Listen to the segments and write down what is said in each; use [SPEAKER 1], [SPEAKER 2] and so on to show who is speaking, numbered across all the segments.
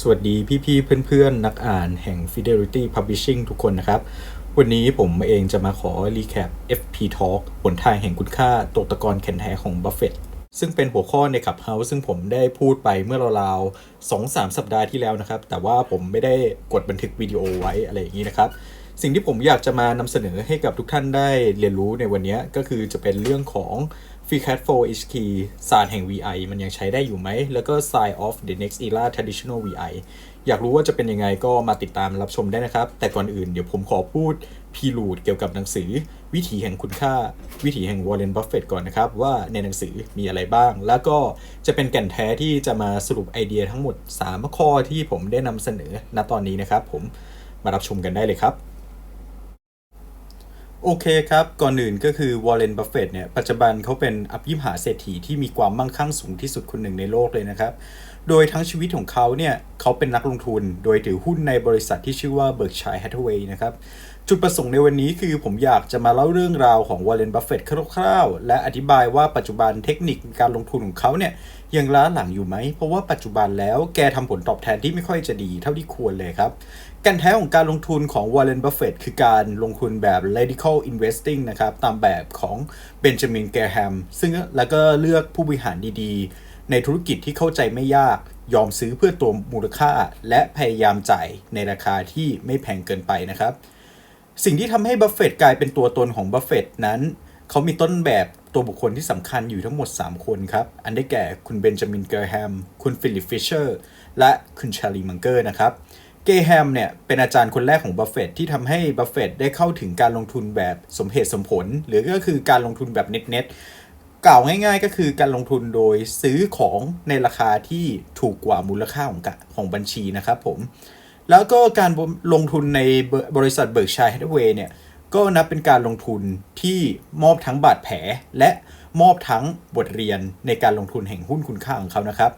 [SPEAKER 1] สวัสดีพี่ๆเพื่อนๆ นักอ่านแห่ง Fidelity Publishing ทุกคนนะครับ วันนี้ผมเองจะมาขอรีแคป FP Talk หนทางแห่งคุณค่าตกตะกอนแข็งแท้ของบัฟเฟตซึ่งเป็นหัวข้อในขับเฮาซึ่งผมได้พูดไปเมื่อราวๆสองสามสัปดาห์ที่แล้วนะครับ แต่ว่าผมไม่ได้กดบันทึกวิดีโอไว้อะไรอย่างนี้นะครับ สิ่งที่ผมอยากจะมานำเสนอให้กับทุกท่านได้เรียนรู้ในวันนี้ก็คือจะเป็นเรื่องของ Free Cat 4 H Key ศาสตร์แห่ง VI มันยังใช้ได้อยู่ไหม แล้วก็ Sign of the Next Era Traditional VI อยากรู้ว่าจะเป็นยังไงก็มาติดตามรับชมได้นะครับ แต่ก่อนอื่นเดี๋ยวผมขอพูดพีรูดเกี่ยวกับหนังสือ วิถีแห่งคุณค่า วิถีแห่งวอร์เรนบัฟเฟตก่อนนะครับ ว่าในหนังสือมีอะไรบ้าง แล้วก็จะเป็นแก่นแท้ที่จะมาสรุปไอเดียทั้งหมด 3 ข้อที่ผมได้นำเสนอณตอนนี้นะครับ ผมมารับชมกันได้เลยครับ โอเคครับ ก่อนอื่นก็คือวอร์เรนบัฟเฟตเนี่ย ปัจจุบันเขาเป็นอภิมหาเศรษฐีที่มีความมั่งคั่งสูงที่สุดคนหนึ่งในโลกเลยนะครับ โดยทั้งชีวิตของเขาเนี่ย เขาเป็นนักลงทุน โดยถือหุ้นในบริษัทที่ชื่อว่า Berkshire Hathaway นะครับ จุดประสงค์ในวันนี้คือผมอยากจะมาเล่าเรื่องราวของวอร์เรนบัฟเฟตคร่าวๆ และอธิบายว่าปัจจุบันเทคนิคการลงทุนของเขาเนี่ยยังล้าหลังอยู่ไหม เพราะว่าปัจจุบันแล้วแกทำผลตอบแทนที่ไม่ค่อยจะดีเท่าที่ควรเลยครับ กันแท้ของการลงทุนของวอร์เรนบัฟเฟตคือการลงทุนแบบ radical investing นะครับตามแบบของเบนจามินแกแฮมซึ่งแล้วก็เลือกผู้บริหารดีๆ ในธุรกิจที่เข้าใจไม่ยากยอมซื้อเพื่อตัวมูลค่า และพยายามจ่ายในราคาที่ไม่แพงเกินไปนะครับ สิ่งที่ทำให้บัฟเฟตกลายเป็นตัวตนของบัฟเฟตนั้น เขามีต้นแบบตัวบุคคลที่สำคัญอยู่ทั้งหมด 3 คนครับ อันได้แก่คุณเบนจามินเกอร์แฮม คุณฟิลิปฟิชเชอร์ และคุณชาลีมังเกอร์นะครับ เกแฮมเนี่ยเป็นอาจารย์คนแรกของบัฟเฟตที่ทำให้บัฟเฟตได้เข้าถึงการลงทุนแบบสมเหตุสมผล หรือก็คือการลงทุนแบบเน็ตๆกล่าวง่ายๆ ก็คือการลงทุนโดยซื้อของในราคาที่ถูกกว่ามูลค่าของกะของบัญชีนะครับผม แล้วก็การลงทุนในบริษัทเบิร์กชัยแฮทเวย์เนี่ยก็นับเป็นการลงทุนที่มอบทั้งบาดแผลและมอบทั้งบทเรียนในการลงทุนแห่งหุ้นคุณค่าของเขานะครับ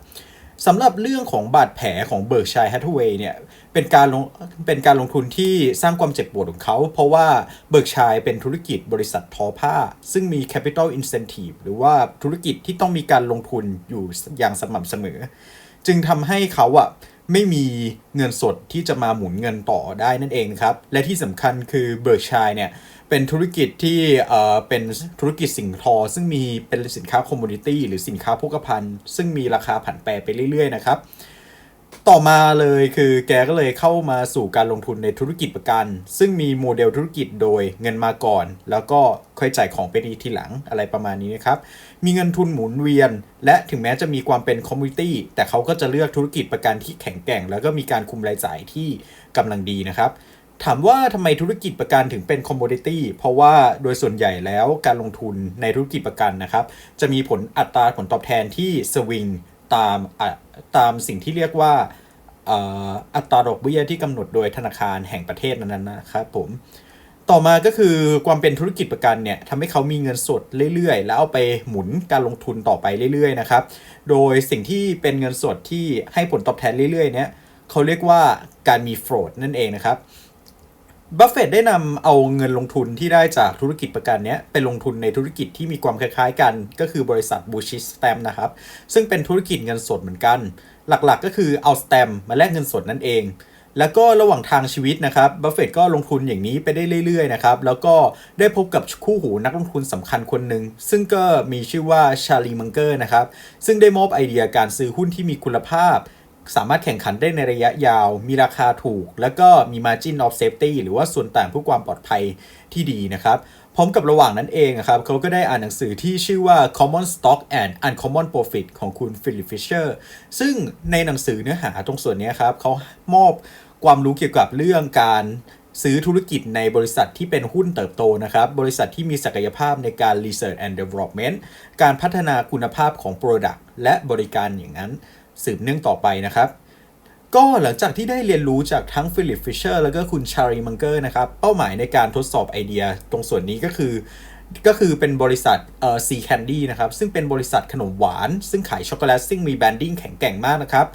[SPEAKER 1] สำหรับเรื่องของบาดแผลของเบิร์กชัยแฮทเวย์เนี่ยเป็นการลงเป็นการลงทุนที่สร้างความเจ็บปวดของเขา เพราะว่าเบิร์กชัยเป็นธุรกิจบริษัททอผ้า ซึ่งมี capital incentive หรือว่าธุรกิจที่ต้องมีการลงทุนอยู่อย่างสม่ำเสมอ จึงทำให้เขาอะไม่มีเงินสดที่จะมาหมุนเงินต่อได้นั่นเองครับ และที่สำคัญคือเบิร์กชัยเนี่ย เป็นธุรกิจที่เอ่อเป็นธุรกิจสิ่งทอ ซึ่งมีเป็นสินค้าคอมมูนิตี้หรือสินค้าโภคภัณฑ์ ซึ่งมีราคาผันแปรไปเรื่อยๆนะครับ ต่อมาเลยคือแกก็เลยเข้ามาสู่การลงทุนในธุรกิจประกัน ซึ่งมีโมเดลธุรกิจโดยเงินมาก่อน แล้วก็ค่อยจ่ายของไปทีหลังอะไรประมาณนี้นะครับ มีเงินทุนหมุนเวียน และถึงแม้จะมีความเป็นคอมมูนิตี้แต่เขาก็จะเลือกธุรกิจประกันที่แข็งแกร่ง แล้วก็มีการคุมรายจ่ายที่กำลังดีนะครับ ถามว่าทำไมธุรกิจประกันถึงเป็นคอมมูนิตี้เพราะว่าโดยส่วนใหญ่แล้วการลงทุนในธุรกิจประกันนะครับ จะมีผลอัตราผลตอบแทนที่สวิงตามตามสิ่งที่เรียกว่าอัตราดอกเบี้ยที่กำหนดโดยธนาคารแห่งประเทศนั้นนะครับผมต่อมาก็คือความเป็นธุรกิจประกันเนี่ยทำให้เขามีเงินสดเรื่อยๆ แล้วเอาไปหมุนการลงทุนต่อไปเรื่อยๆนะครับ โดยสิ่งที่เป็นเงินสดที่ให้ผลตอบแทนเรื่อยๆ เนี่ยเขาเรียกว่าการมีโฟลดนั่นเองนะครับ บัฟเฟตได้นำเอาเงินลงทุนที่ได้จากธุรกิจประกันนี้ไปลงทุนในธุรกิจที่มีความคล้ายๆกัน ก็คือบริษัทบูชิสแตมนะครับ ซึ่งเป็นธุรกิจเงินสดเหมือนกัน หลักๆก็คือเอาสแตมมาแลกเงินสดนั่นเอง แล้วก็ระหว่างทางชีวิตนะครับบัฟเฟตก็ลงทุนอย่างนี้ไปได้เรื่อยๆนะครับแล้วก็ได้พบกับคู่หูนักลงทุนสำคัญคนหนึ่งซึ่งก็มีชื่อว่าชาลีมังเกอร์นะครับซึ่งได้มอบไอเดียการซื้อหุ้นที่มีคุณภาพ สามารถแข่งขันได้ในระยะยาว มีราคาถูก แล้วก็มี margin of safety หรือว่าส่วนต่างเพื่อความปลอดภัยที่ดีนะครับ พร้อมกับระหว่างนั้นเองครับเขาก็ได้อ่านหนังสือที่ชื่อว่า Common Stock and Uncommon Profit ของคุณ Philip Fisher ซึ่งในหนังสือเนื้อหาตรงส่วนนี้ครับเขามอบความรู้เกี่ยวกับเรื่องการซื้อธุรกิจในบริษัทที่เป็นหุ้นเติบโตนะครับ บริษัทที่มีศักยภาพในการ Research and Development การพัฒนาคุณภาพของ Product และบริการอย่างนั้น สืบเนื่องต่อไปนะครับ ก็หลังจากที่ได้เรียนรู้จากทั้งฟิลิปฟิชเชอร์แล้วก็คุณชารีมังเกอร์นะครับ เป้าหมายในการทดสอบไอเดียตรงส่วนนี้ก็คือ ก็คือเป็นบริษัทเอ่อซีแคนดี้นะครับ ซึ่งเป็นบริษัทขนมหวาน ซึ่งขายช็อกโกแลตซึ่งมีแบรนดิ้งแข็งแกร่งมากนะครับ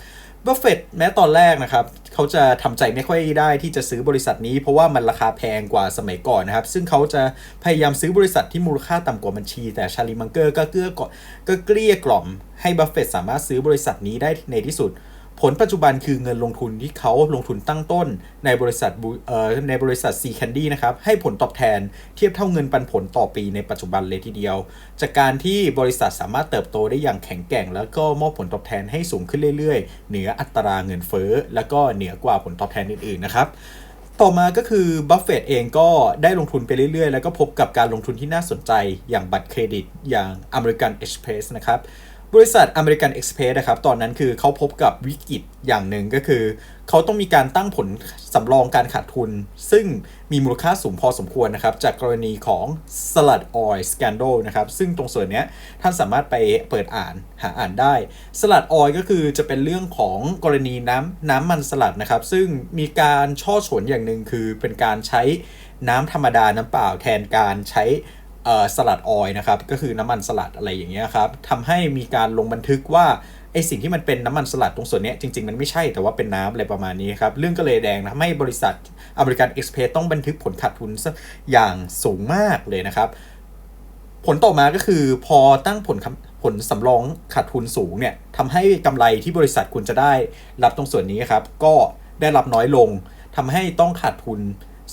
[SPEAKER 1] บัฟเฟตแม้ตอนแรกนะครับ เขาจะทำใจไม่ค่อยได้ที่จะซื้อบริษัทนี้ เพราะว่ามันราคาแพงกว่าสมัยก่อนนะครับ ซึ่งเขาจะพยายามซื้อบริษัทที่มูลค่าต่ำกว่าบัญชี แต่ชาลีมังเกอร์ก็เกลือก็เกลี้ยกล่อมให้บัฟเฟตสามารถซื้อบริษัทนี้ได้ในที่สุดเผลปัจจุบันคือเงินลงทุนที่เขาลงทุนตั้งต้นในบริษัทในบริษัท C Candy นะครับ ให้ผลตอบแทนเทียบเท่าเงินปันผลต่อปีในปัจจุบันเลยทีเดียว จากการที่บริษัทสามารถเติบโตได้อย่างแข็งแกร่ง แล้วก็มอบผลตอบแทนให้สูงขึ้นเรื่อยๆ เหนืออัตราเงินเฟ้อ แล้วก็เหนือกว่าผลตอบแทนอื่นๆนะครับต่อมาก็คือบัฟเฟตเองก็ได้ลงทุนไปเรื่อยๆ แล้วก็พบกับการลงทุนที่น่าสนใจอย่างบัตรเครดิตอย่างอเมริกันเอ็กซ์เพสนะครับ บริษัทอเมริกันเอ็กซ์เพรสนะครับ ตอนนั้นคือเขาพบกับวิกฤตอย่างหนึ่งก็คือ เขาต้องมีการตั้งผลสำรองการขาดทุน ซึ่งมีมูลค่าสูงพอสมควรนะครับ จากกรณีของสลัดออยสแกนโดนะครับ ซึ่งตรงส่วนนี้ท่านสามารถไปเปิดอ่านหาอ่านได้สลัดออยก็คือจะเป็นเรื่องของกรณีน้ำน้ำมันสลัดนะครับ ซึ่งมีการช่อฉนอย่างหนึ่งคือเป็นการใช้น้ำธรรมดาน้ำเปล่าแทนการใช้ สลัดออยนะครับก็คือน้ำมันสลัดอะไรอย่างเงี้ยครับทำให้มีการลงบันทึกว่าไอสิ่งที่มันเป็นน้ำมันสลัดตรงส่วนเนี้ยจริง ๆ มันไม่ใช่แต่ว่าเป็นน้ำอะไรประมาณนี้ครับ เรื่องก็เลยแดงนะทำให้บริษัทอเมริกันเอ็กซ์เพรสต้องบันทึกผลขาดทุนอย่างสูงมากเลยนะครับ ผลต่อมาก็คือพอตั้งผลผลสำรองขาดทุนสูงเนี่ยทำให้กำไรที่บริษัทคุณจะได้รับตรงส่วนนี้ครับ ก็ได้รับน้อยลงทำให้ต้องขาดทุน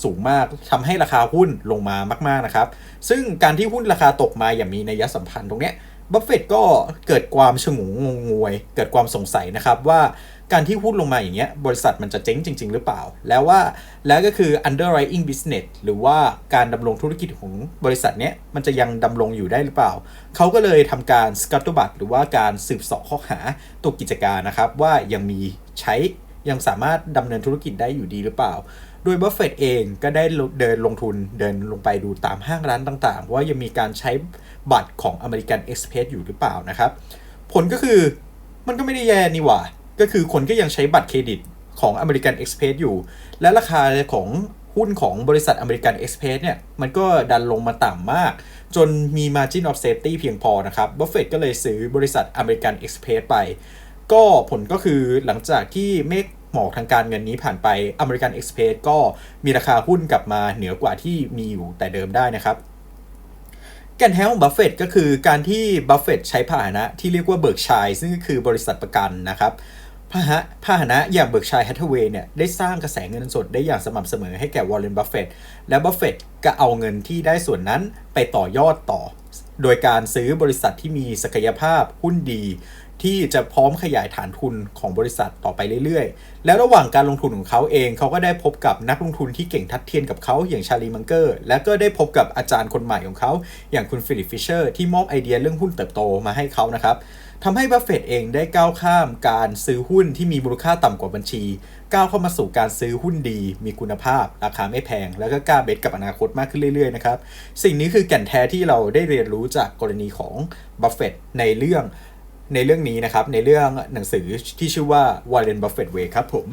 [SPEAKER 1] สูงมากทำให้ราคาหุ้นลงมามาก ๆ นะครับ ซึ่งการที่หุ้นราคาตกมาอย่างมีนัยสัมพันธ์ตรงเนี้ยบัฟเฟตก็เกิดความฉงงงงวย เกิดความสงสัยนะครับว่าการที่หุ้นลงมาอย่างเงี้ยบริษัทมันจะเจ๊งจริง ๆ หรือเปล่า แล้วว่าแล้วก็คือ underwriting business หรือว่าการดำรงธุรกิจของบริษัทเนี้ยมันจะยังดำรงอยู่ได้หรือเปล่า เขาก็เลยทำการสกัตตบัตหรือว่าการสืบสาะข้อหาตัวกิจการนะครับ ว่ายังมีใช้ยังสามารถดำเนินธุรกิจได้อยู่ดีหรือเปล่า โดยบัฟเฟตเองก็ได้เดินลงทุนเดินลงไปดูตามห้างร้านต่างๆ ว่ายังมีการใช้บัตรของอเมริกันเอ็กซ์เพสอยู่หรือเปล่านะครับ ผลก็คือมันก็ไม่ได้แย่นี่หว่า ก็คือคนก็ยังใช้บัตรเครดิตของอเมริกันเอ็กซ์เพสอยู่ และราคาของหุ้นของบริษัทอเมริกันเอ็กซ์เพสเนี่ย มันก็ดันลงมาต่ำมาก จนมี Margin of Safety เพียงพอนะครับบัฟเฟตก็เลยซื้อบริษัทอเมริกันเอ็กซ์เพสไป ก็ผลก็คือหลังจากที่เมฆ หมอกทางการเงินนี้ผ่านไปอเมริกันเอ็กซ์เพรสก็มีราคาหุ้นกลับมาเหนือกว่าที่มีอยู่แต่เดิมได้นะครับแก่นแท้ของบัฟเฟตก็คือการที่บัฟเฟตใช้พาหนะที่เรียกว่าเบิร์กชัยซึ่งก็คือบริษัทประกันนะครับพาหนะพาหนะอย่างเบิร์กชัยแฮทเทเวย์เนี่ยได้สร้างกระแสเงินสดได้อย่างสม่ำเสมอให้แก่วอร์เรนบัฟเฟตและบัฟเฟตก็เอาเงินที่ได้ส่วนนั้นไปต่อยอดต่อ โดยการซื้อบริษัทที่มีศักยภาพหุ้นดี ที่จะพร้อมขยายฐานทุนของบริษัทต่อไปเรื่อยๆ แล้วระหว่างการลงทุนของเขาเองเขาก็ได้พบกับนักลงทุนที่เก่งทัดเทียมกับเขาอย่างชาลีมังเกอร์ และก็ได้พบกับอาจารย์คนใหม่ของเขาอย่างคุณฟิลิปฟิชเชอร์ที่มอบไอเดียเรื่องหุ้นเติบโตมาให้เขานะครับทำให้บัฟเฟตเองได้ก้าวข้ามการซื้อหุ้นที่มีมูลค่าต่ำกว่าบัญชี ก้าวเข้ามาสู่การซื้อหุ้นดี มีคุณภาพ ราคาไม่แพง แล้วก็กล้าเบ็ดกับอนาคตมากขึ้นเรื่อยๆนะครับ สิ่งนี้คือแก่นแท้ที่เราได้เรียนรู้จากกรณีของบัฟเฟตในเรื่อง ในเรื่องนี้นะครับ ในเรื่องหนังสือที่ชื่อว่า Warren Buffett Way ครับผม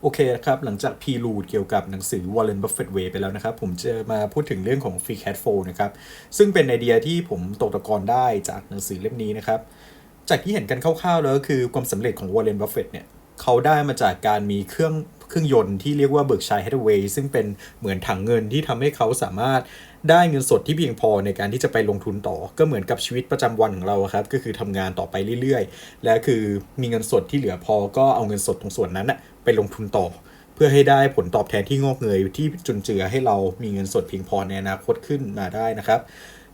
[SPEAKER 1] โอเคครับ หลังจากพีรูดเกี่ยวกับหนังสือ Warren Buffett Way ไปแล้วนะครับ ผมจะมาพูดถึงเรื่องของ Free Cash Flow นะครับ ซึ่งเป็นไอเดียที่ผมตกตะกอนได้จากหนังสือเล่มนี้นะครับ จากที่เห็นกันคร่าวๆแล้วก็คือความสำเร็จของ Warren Buffett เนี่ยเขาได้มาจากการมีเครื่องเครื่องยนต์ที่เรียกว่า Berkshire Hathaway ซึ่งเป็นเหมือนถังเงินที่ทำให้เขาสามารถ ได้เงินสดที่เพียงพอในการที่จะไปลงทุนต่อ ก็เหมือนกับชีวิตประจำวันของเราครับ ก็คือทำงานต่อไปเรื่อยๆ และคือมีเงินสดที่เหลือพอก็เอาเงินสดตรงส่วนนั้นอะไปลงทุนต่อ เพื่อให้ได้ผลตอบแทนที่งอกเงยที่จุนเจือให้เรามีเงินสดเพียงพอในอนาคตขึ้นมาได้นะครับ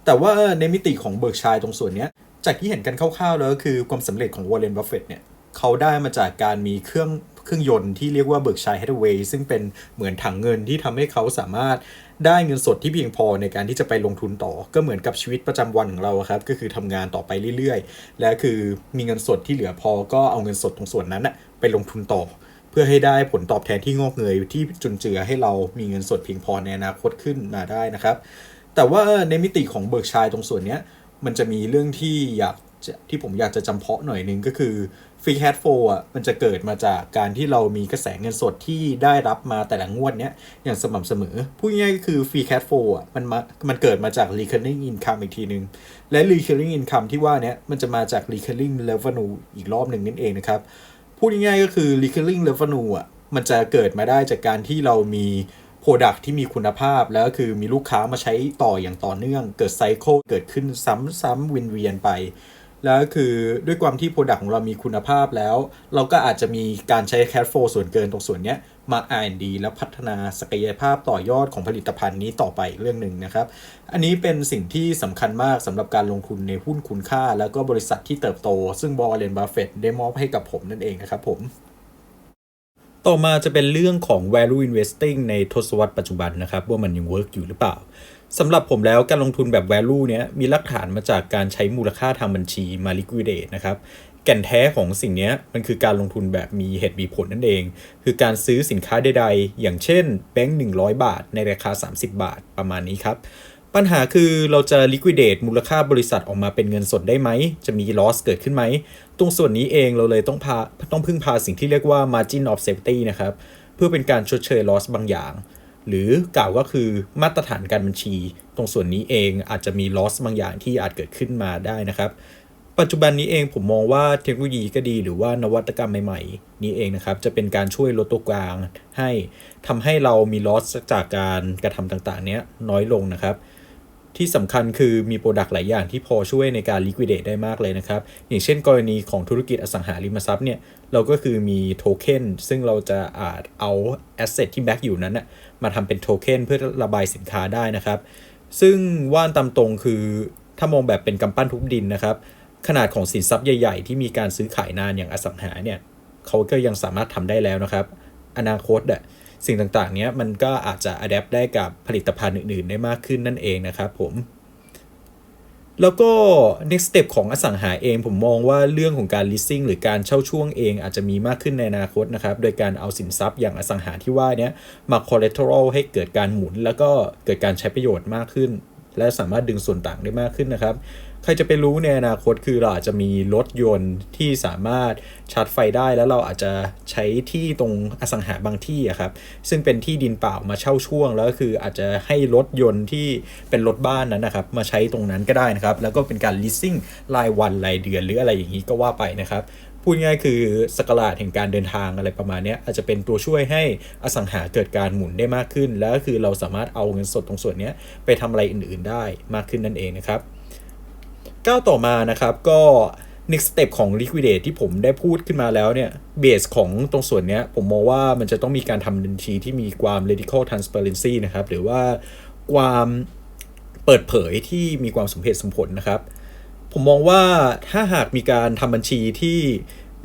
[SPEAKER 1] แต่ว่าในมิติของเบิร์กชัยตรงส่วนนี้จากที่เห็นกันคร่าวๆแล้วก็คือความสำเร็จของวอร์เรนบัฟเฟตเนี่ยเขาได้มาจากการมีเครื่องเครื่องยนต์ที่เรียกว่า Berkshire Hathaway ซึ่งเป็นเหมือนถังเงินที่ทำให้เขาสามารถ ได้เงินสดที่เพียงพอในการที่จะไปลงทุนต่อ ก็เหมือนกับชีวิตประจำวันของเราครับ ก็คือทำงานต่อไปเรื่อยๆ และคือมีเงินสดที่เหลือพอก็เอาเงินสดตรงส่วนนั้นอะไปลงทุนต่อ เพื่อให้ได้ผลตอบแทนที่งอกเงยที่จุนเจือให้เรามีเงินสดเพียงพอในอนาคตขึ้นมาได้นะครับ แต่ว่าในมิติของเบิร์กชัยตรงส่วนเนี้ยมันจะมีเรื่องที่อยากที่ผมอยากจะจำเพาะหน่อยนึงก็คือ ฟรีแคทโฟอะมันจะเกิดมาจากการที่เรามีกระแสเงินสดที่ได้รับมาแต่ละงวดเนี้ยอย่างสม่ำเสมอพูดง่ายๆก็คือฟรีแคทโฟอะมันมามันเกิดมาจาก recurring income อีกทีนึง และ recurring income ที่ว่าเนี้ยมันจะมาจาก recurring revenue อีกรอบหนึ่งนั่นเองนะครับ พูดง่ายๆก็คือ recurring revenue อะมันจะเกิดมาได้จากการที่เรามี Product ที่มีคุณภาพแล้วก็คือมีลูกค้ามาใช้ต่ออย่างต่อเนื่อง เกิดไซเคิลเกิดขึ้นซ้ำๆวนเวียนไป แล้วคือด้วยความที่ Product ของเรามีคุณภาพแล้ว เราก็อาจจะมีการใช้ cash flow ส่วนเกินตรงส่วนนี้มา R&D แล้วพัฒนาศักยภาพต่อยอดของผลิตภัณฑ์นี้ต่อไปอีกเรื่องหนึ่งนะครับ อันนี้เป็นสิ่งที่สำคัญมากสำหรับการลงทุนในหุ้นคุณค่า แล้วก็บริษัทที่เติบโต ซึ่งบอร์เรนบัฟเฟตได้มอบให้กับผมนั่นเองนะครับผมต่อมาจะเป็นเรื่องของ value investing ในทศวรรษปัจจุบันนะครับ ว่ามันยังเวิร์กอยู่หรือเปล่า สำหรับผมแล้วการลงทุนแบบ value เนี้ยมีหลักฐานมาจากการใช้มูลค่าทางบัญชีมา liquidate นะครับแก่นแท้ของสิ่งนี้มันคือการลงทุนแบบมีเหตุมีผลนั่นเอง คือการซื้อสินค้าใดๆ อย่างเช่นแบงค์100 บาท ในราคา 30 บาทประมาณนี้ครับ ปัญหาคือเราจะ liquidate มูลค่าบริษัทออกมาเป็นเงินสดได้ไหม จะมี loss เกิดขึ้นไหม ตรงส่วนนี้เองเราเลยต้องพาต้องพึ่งพาสิ่งที่เรียกว่า margin of safety นะครับ เพื่อเป็นการชดเชย loss บางอย่าง หรือกล่าวก็คือมาตรฐานการบัญชี ตรงส่วนนี้เองอาจจะมีลอสบางอย่างที่อาจเกิดขึ้นมาได้นะครับ ปัจจุบันนี้เองผมมองว่าเทคโนโลยีก็ดีหรือว่านวัตกรรมใหม่ๆ นี้เองนะครับ จะเป็นการช่วยลดตัวกลางให้ทำให้เรามีลอสจากการกระทำต่างๆ เนี้ยน้อยลงนะครับ ที่สำคัญคือมีโปรดักต์หลายอย่างที่พอช่วยในการ liquidate ได้มากเลยนะครับ อย่างเช่นกรณีของธุรกิจอสังหาริมทรัพย์เนี่ย เราก็คือมีโทเค็นซึ่งเราจะอาจเอา asset ที่แบ็กอยู่นั้นนะมาทำเป็นโทเค็นเพื่อระบายสินค้าได้นะครับ ซึ่งว่านตามตรงคือถ้ามองแบบเป็นกำปั้นทุบดินนะครับ ขนาดของสินทรัพย์ใหญ่ ๆ ที่มีการซื้อขายนานอย่างอสังหาเนี่ยเขาก็ยังสามารถทำได้แล้วนะครับ อนาคตอะ สิ่งต่างๆ เนี้ยมันก็อาจจะอัดแอปได้กับผลิตภัณฑ์อื่นๆ ได้มากขึ้นนั่นเองนะครับผม แล้วก็ next step ของอสังหาเองผมมองว่าเรื่องของการ leasing หรือการเช่าช่วงเองอาจจะมีมากขึ้นในอนาคตนะครับ โดยการเอาสินทรัพย์อย่างอสังหาที่ว่าเนี้ยมา collateral ให้เกิดการหมุน แล้วก็เกิดการใช้ประโยชน์มากขึ้น และสามารถดึงส่วนต่างได้มากขึ้นนะครับ ใครจะไปรู้ในอนาคตคือเราอาจจะมีรถยนต์ที่สามารถชาร์จไฟได้แล้วเราอาจจะใช้ที่ตรงอสังหาบางที่อะครับซึ่งเป็นที่ดินเปล่ามาเช่าช่วง แล้วก็คืออาจจะให้รถยนต์ที่เป็นรถบ้านนั้นนะครับมาใช้ตรงนั้นก็ได้นะครับแล้วก็เป็นการ leasing รายวันรายเดือนหรืออะไรอย่างนี้ก็ว่าไปนะครับพูดง่ายคือสกราดแห่งการเดินทางอะไรประมาณนี้อาจจะเป็นตัวช่วยให้อสังหาเกิดการหมุนได้มากขึ้น แล้วก็คือเราสามารถเอาเงินสดตรงส่วนนี้ไปทำอะไรอื่น ๆ ได้มากขึ้นนั่นเองนะครับ ก้าวต่อมานะครับก็ next step ของ liquidate ที่ผมได้พูดขึ้นมาแล้วเนี่ยเบสของตรงส่วนนี้ผมมองว่ามันจะต้องมีการทำบัญชีที่มีความ radical transparency นะครับ หรือว่าความเปิดเผยที่มีความสมเหตุสมผลนะครับ ผมมองว่าถ้าหากมีการทำบัญชีที่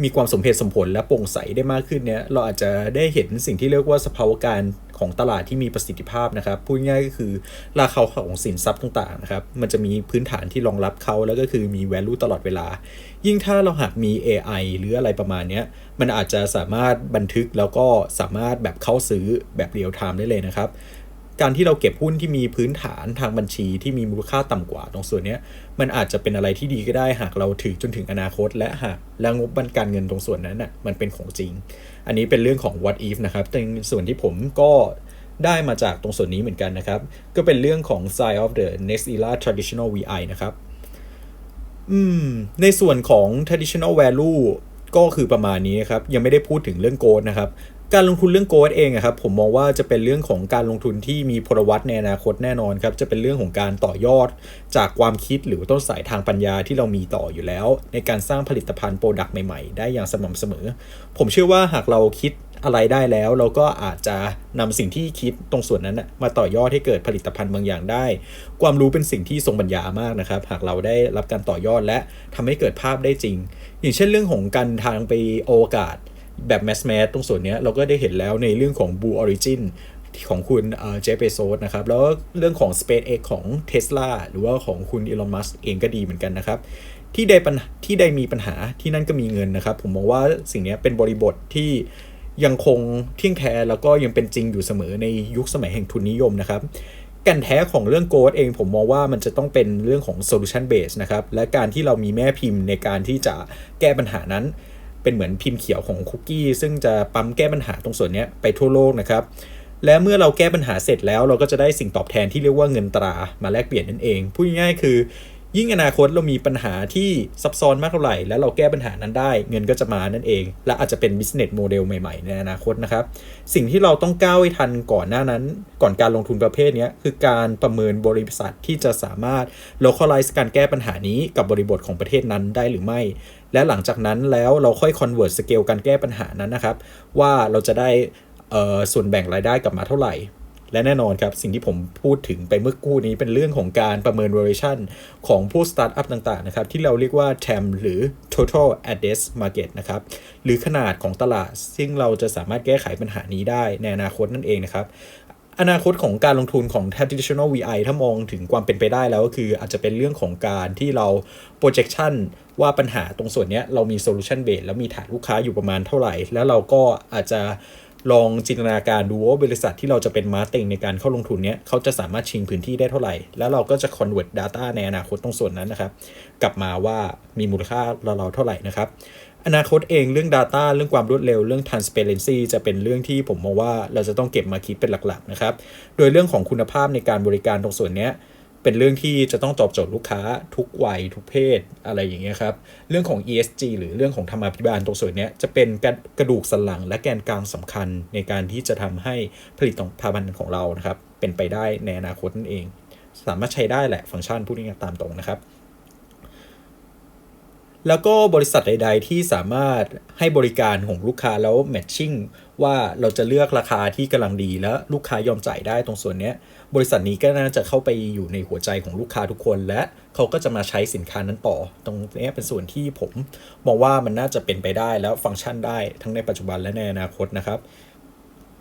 [SPEAKER 1] มีความสมเหตุสมผลและโปร่งใสได้มากขึ้นเนี่ยเราอาจจะได้เห็นสิ่งที่เรียกว่าสภาวะการของตลาดที่มีประสิทธิภาพนะครับพูดง่ายก็คือราคาของสินทรัพย์ต่างๆนะครับมันจะมีพื้นฐานที่รองรับเขาแล้วก็คือมี value ตลอดเวลา ยิ่งถ้าเราหากมี AI หรืออะไรประมาณนี้มันอาจจะสามารถบันทึกแล้วก็สามารถแบบเข้าซื้อแบบเรียลไทม์ได้เลยนะครับ การที่เราเก็บหุ้นที่มีพื้นฐานทางบัญชีที่มีมูลค่าต่ำกว่าตรงส่วนนี้มันอาจจะเป็นอะไรที่ดีก็ได้หากเราถือจนถึงอนาคต และหากและงบบันการเงินตรงส่วนนั้นน่ะมันเป็นของจริง อันนี้เป็นเรื่องของ what if นะครับแต่ส่วนที่ผมก็ได้มาจากตรงส่วนนี้เหมือนกันนะครับ ก็เป็นเรื่องของ Sign of the Next Era Traditional VI นะครับอืมในส่วนของ traditional value ก็คือประมาณนี้ครับ ยังไม่ได้พูดถึงเรื่องโกดนะครับ การลงทุนเรื่องโกดเองอะครับผมมองว่าจะเป็นเรื่องของการลงทุนที่มีพลวัตในอนาคตแน่นอนครับจะเป็นเรื่องของการต่อยอดจากความคิดหรือต้นสายทางปัญญาที่เรามีต่ออยู่แล้ว ในการสร้างผลิตภัณฑ์โปรดักต์ใหม่ๆ ได้อย่างสม่ำเสมอ ผมเชื่อว่าหากเราคิดอะไรได้แล้วเราก็อาจจะนำสิ่งที่คิดตรงส่วนนั้นมาต่อยอดให้เกิดผลิตภัณฑ์บางอย่างได้ ความรู้เป็นสิ่งที่ทรงปัญญามากนะครับ หากเราได้รับการต่อยอดและทำให้เกิดภาพได้จริง อย่างเช่นเรื่องของการทางไปโอกาศ แบบแมสแมสตรงส่วนนี้เราก็ได้เห็นแล้วในเรื่องของ Blue Origin ของคุณเจฟเบโซสนะครับ แล้วเรื่องของ SpaceX ของ Tesla หรือว่าของคุณอีลอนมัสเองก็ดีเหมือนกันนะครับ ที่ใดปัญที่ใดมีปัญหาที่นั่นก็มีเงินนะครับ ผมมองว่าสิ่งนี้เป็นบริบทที่ยังคงเที่ยงแท้แล้วก็ยังเป็นจริงอยู่เสมอในยุคสมัยแห่งทุนนิยมนะครับกันแท้ของเรื่องโกดเองผมมองว่ามันจะต้องเป็นเรื่องของ solution base นะครับ และการที่เรามีแม่พิมพ์ในการที่จะแก้ปัญหานั้น เป็นเหมือนพิมพ์เขียวของคุกกี้ ซึ่งจะปั๊มแก้ปัญหาตรงส่วนนี้ไปทั่วโลกนะครับ และเมื่อเราแก้ปัญหาเสร็จแล้วเราก็จะได้สิ่งตอบแทนที่เรียกว่าเงินตรามาแลกเปลี่ยนนั่นเองพูดง่ายๆคือ ยิ่งอนาคตเรามีปัญหาที่ซับซ้อนมากเท่าไหร่ แล้วเราแก้ปัญหานั้นได้ เงินก็จะมานั่นเอง และอาจจะเป็น business model ใหม่ๆ ในอนาคตนะครับ สิ่งที่เราต้องก้าวให้ทันก่อนหน้านั้น ก่อนการลงทุนประเภทนี้คือการประเมินบริษัทที่จะสามารถ localize การแก้ปัญหานี้กับบริบทของประเทศนั้นได้หรือไม่ และหลังจากนั้นแล้วเราค่อย convert scale การแก้ปัญหานั้นนะครับ ว่าเราจะได้ส่วนแบ่งรายได้กลับมาเท่าไหร่ และแน่นอนครับ สิ่งที่ผมพูดถึงไปเมื่อกู้นี้เป็นเรื่องของการประเมิน valuation ของผู้สตาร์ทอัพต่างๆ นะครับ ที่เราเรียกว่า TAM หรือ Total Address Market นะครับ หรือขนาดของตลาด ซึ่งเราจะสามารถแก้ไขปัญหานี้ได้ในอนาคตนั่นเองนะครับ อนาคตของการลงทุนของ traditional VI ถ้ามองถึงความเป็นไปได้แล้วก็คืออาจจะเป็นเรื่องของการที่เรา projection ว่าปัญหาตรงส่วนนี้เรามี solution base แล้วมีฐานลูกค้าอยู่ประมาณเท่าไหร่ แล้วเราก็อาจจะลองจินตนาการดูว่าบริษัทที่เราจะเป็นมาเต็งในการเข้าลงทุนเนี้ยเขาจะสามารถชิงพื้นที่ได้เท่าไหร่ แล้วเราก็จะ convert data ในอนาคตตรงส่วนนั้นนะครับ กลับมาว่ามีมูลค่าเราเท่าไหร่นะครับ อนาคตเองเรื่อง Data เรื่องความรวดเร็วเรื่อง transparency จะเป็นเรื่องที่ผมมองว่าเราจะต้องเก็บมาคิดเป็นหลักๆนะครับ โดยเรื่องของคุณภาพในการบริการตรงส่วนนี้เป็นเรื่องที่จะต้องตอบโจทย์ลูกค้าทุกวัยทุกเพศอะไรอย่างเงี้ยครับ เรื่องของ ESG หรือเรื่องของธรรมาภิบาลตรงส่วนนี้จะเป็นกระดูกสันหลังและแกนกลางสำคัญในการที่จะทำให้ผลิตภัณฑ์ของเรานะครับเป็นไปได้ในอนาคตนั่นเอง สามารถใช้ได้แหละฟังก์ชันพูดง่ายๆตามตรงนะครับ แล้วก็บริษัทใด ๆ ที่สามารถให้บริการของลูกค้าแล้วแมทชิ่งว่าเราจะเลือกราคาที่กำลังดีแล้วลูกค้ายอมจ่ายได้ตรงส่วนนี้บริษัทนี้ก็น่าจะเข้าไปอยู่ในหัวใจของลูกค้าทุกคน และเขาก็จะมาใช้สินค้านั้นต่อ ตรงนี้เป็นส่วนที่ผมมองว่ามันน่าจะเป็นไปได้แล้วฟังก์ชันได้ทั้งในปัจจุบันและในอนาคตนะครับ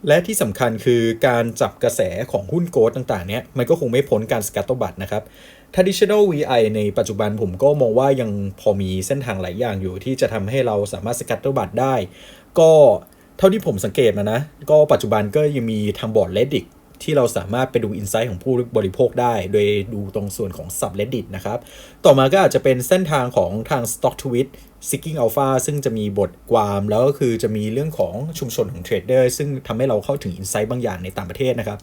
[SPEAKER 1] และที่สำคัญคือการจับกระแสของหุ้นโกดต่างๆเนี้ยมันก็คงไม่พ้นการสกัดตบัตนะครับ traditional VI ในปัจจุบันผมก็มองว่ายังพอมีเส้นทางหลายอย่างอยู่ ที่จะทำให้เราสามารถสกัดตบัตได้ ก็เท่าที่ผมสังเกตมานะ ก็ปัจจุบันก็ยังมีทางบอร์ดเลดิก ที่เราสามารถไปดูอินไซต์ของผู้บริโภคได้ โดยดูตรงส่วนของ subreddit นะครับ ต่อมาก็อาจจะเป็นเส้นทางของทาง stock tweet seeking alpha ซึ่งจะมีบทความแล้วก็คือจะมีเรื่องของชุมชนของเทรดเดอร์ซึ่งทำให้เราเข้าถึงอินไซต์บางอย่างในต่างประเทศนะครับ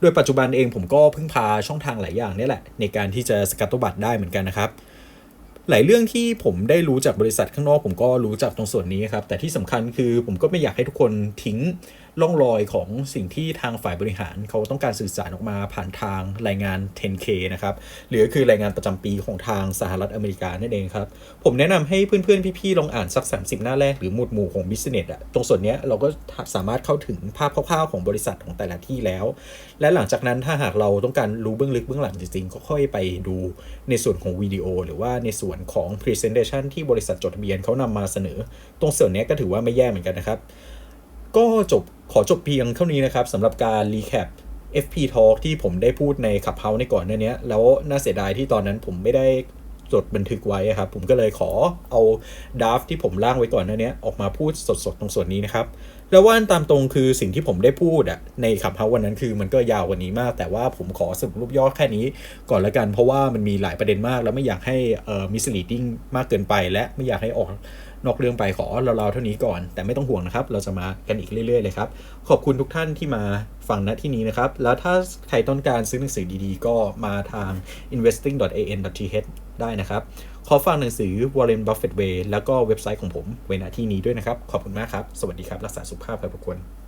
[SPEAKER 1] โดยปัจจุบันเองผมก็พึ่งพาช่องทางหลายอย่างนี่แหละ ในการที่จะสกัดตัวบัตรได้เหมือนกันนะครับหลายเรื่องที่ผมได้รู้จากบริษัทข้างนอก ผมก็รู้จากตรงส่วนนี้ครับ แต่ที่สำคัญคือผมก็ไม่อยากให้ทุกคนทิ้ง ล่องรอยของสิ่งที่ทางฝ่ายบริหารเขาต้องการสื่อสารออกมาผ่านทางรายงาน 10K นะครับหรือคือรายงานประจำปีของทางสหรัฐอเมริกานั่นเองครับ ผมแนะนำให้เพื่อนๆ พี่ๆ ลองอ่านสัก 30 หน้าแรกหรือหมวดหมู่ของ Business อะตรงส่วนนี้เราก็สามารถเข้าถึงภาพคร่าวๆ ของบริษัทของแต่ละที่แล้ว และหลังจากนั้นถ้าหากเราต้องการรู้เบื้องลึกเบื้องหลังจริงๆก็ค่อยไปดูในส่วนของวิดีโอ หรือว่าในส่วนของ Presentation ที่บริษัทจดทะเบียนเขานำมาเสนอ ตรงส่วนนี้ก็ถือว่าไม่แย่เหมือนกันนะครับ ก็จบขอจบเพียงเท่านี้นะครับสำหรับการรีแคป FP Talk ที่ผมได้พูดในขับเฮาในก่อนหน้านี้แล้วน่าเสียดายที่ตอนนั้นผมไม่ได้จดบันทึกไว้ครับ ผมก็เลยขอเอาดาฟที่ผมร่างไว้ก่อนหน้านี้ออกมาพูดสดๆ ตรงส่วนนี้นะครับ แล้วว่าตามตรงคือสิ่งที่ผมได้พูดอะในขับเฮาวันนั้นคือมันก็ยาวกว่านี้มาก แต่ว่าผมขอสรุปรูปย่อแค่นี้ก่อนละกัน เพราะว่ามันมีหลายประเด็นมาก แล้วไม่อยากให้เอ่อมิสลีดิ้งมากเกินไป และไม่อยากให้ออก นอกเรื่องไปขอเราๆเท่านี้ก่อน แต่ไม่ต้องห่วงนะครับ เราจะมากันอีกเรื่อยๆเลยครับ ขอบคุณทุกท่านที่มาฟังณที่นี้นะครับ แล้วถ้าใครต้องการซื้อหนังสือดีๆ ก็มาทาง investing.an.th ได้นะครับ ขอฟังหนังสือ Warren Buffett Way แล้วก็เว็บไซต์ของผมไว้ณที่นี้ด้วยนะครับ ขอบคุณมากครับ สวัสดีครับ รักษาสุขภาพครับทุกคน